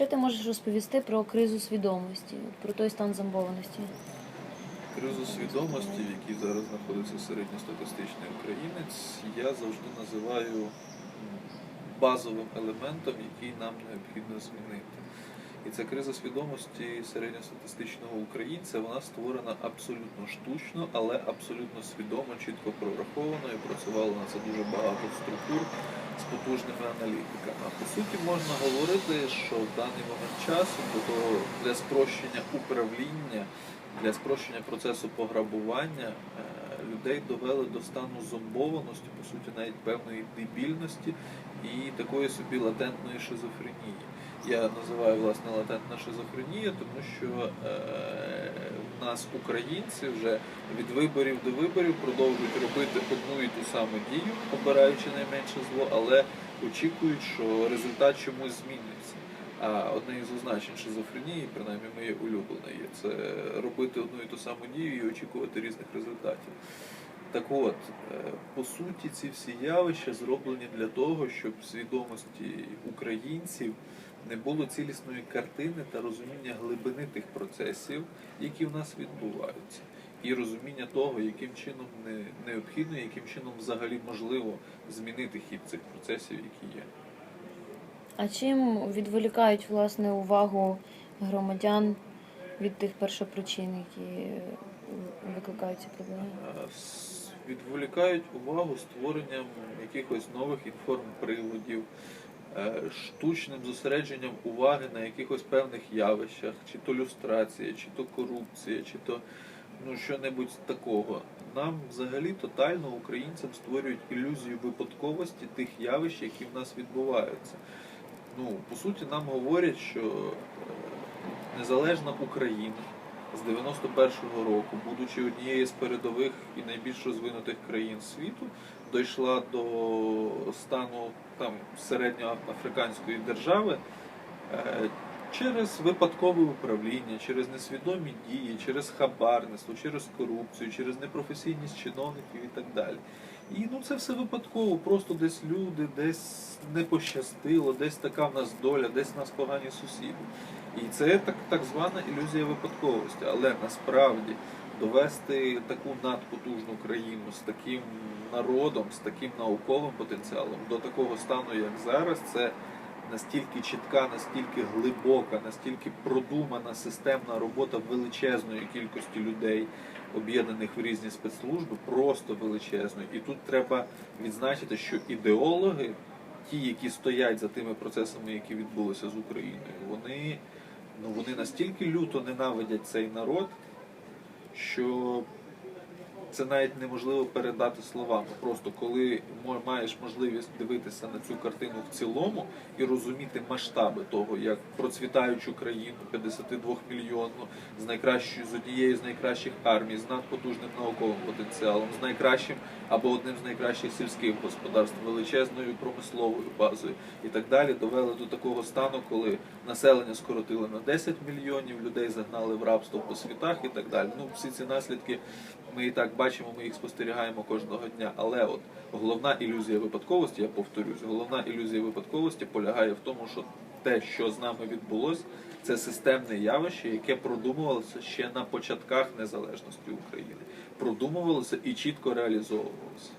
Що ти можеш розповісти про кризу свідомості, про той стан зомбованості? Кризу свідомості, в якій зараз знаходиться середньостатистичний українець, я завжди називаю базовим елементом, який нам необхідно змінити. І ця криза свідомості середньостатистичного українця вона створена абсолютно штучно, але абсолютно свідомо, чітко прораховано і працювало на це дуже багато структур з потужними аналітиками. По суті, можна говорити, що в даний момент часу для спрощення управління, для спрощення процесу пограбування е, людей довели до стану зомбованості, по суті, навіть певної дебільності і такої собі латентної шизофренії. Я називаю власне латентна шизофренія, тому що е, в нас українці вже від виборів до виборів продовжують робити одну і ту саму дію, обираючи найменше зло, але очікують, що результат чомусь зміниться. А одне із означень шизофренії, принаймні моє улюблене є, це робити одну і ту саму дію і очікувати різних результатів. Так от, е, по суті, ці всі явища зроблені для того, щоб в свідомості українців не було цілісної картини та розуміння глибини тих процесів, які в нас відбуваються, і розуміння того, яким чином не необхідно, яким чином взагалі можливо змінити хід цих процесів, які є. А чим відволікають власне увагу громадян від тих першопричин, які викликають ці проблеми? Відволікають увагу створенням якихось нових інформприводів, е, штучним зосередженням уваги на якихось певних явищах, чи то люстрація, чи то корупція, чи то ну що-небудь такого. Нам взагалі тотально українцям створюють ілюзію випадковості тих явищ, які в нас відбуваються. Ну, по суті, нам говорять, що е, незалежна Україна з 91-го року, будучи однією з передових і найбільш розвинутих країн світу, дійшла до стану там середньоафриканської держави е, через випадкове управління, через несвідомі дії, через хабарництво, через корупцію, через непрофесійність чиновників і так далі. І ну це все випадково, просто десь люди, десь не пощастило, десь така в нас доля, десь в нас погані сусіди. І це так, так звана ілюзія випадковості. Але насправді довести таку надпотужну країну з таким народом, з таким науковим потенціалом до такого стану, як зараз, це настільки чітка, настільки глибока, настільки продумана системна робота величезної кількості людей, об'єднаних в різні спецслужби, просто величезної. І тут треба відзначити, що ідеологи, ті, які стоять за тими процесами, які відбулися з Україною, вони, ну, вони настільки люто ненавидять цей народ, що це навіть неможливо передати словами. Просто коли маєш можливість дивитися на цю картину в цілому і розуміти масштаби того, як процвітаючу країну 52 мільйонну з найкращою з однією з найкращих армій, з надпотужним науковим потенціалом, з найкращим або одним з найкращих сільських господарств, величезною промисловою базою і так далі, довели до такого стану, коли населення скоротили на 10 мільйонів, людей загнали в рабство по світах і так далі. Ну всі ці наслідки ми і так бачимо, ми їх спостерігаємо кожного дня. Але от головна ілюзія випадковості, я повторюсь, головна ілюзія випадковості полягає в тому, що те, що з нами відбулося, це системне явище, яке продумувалося ще на початках незалежності України. Продумувалося і чітко реалізовувалося.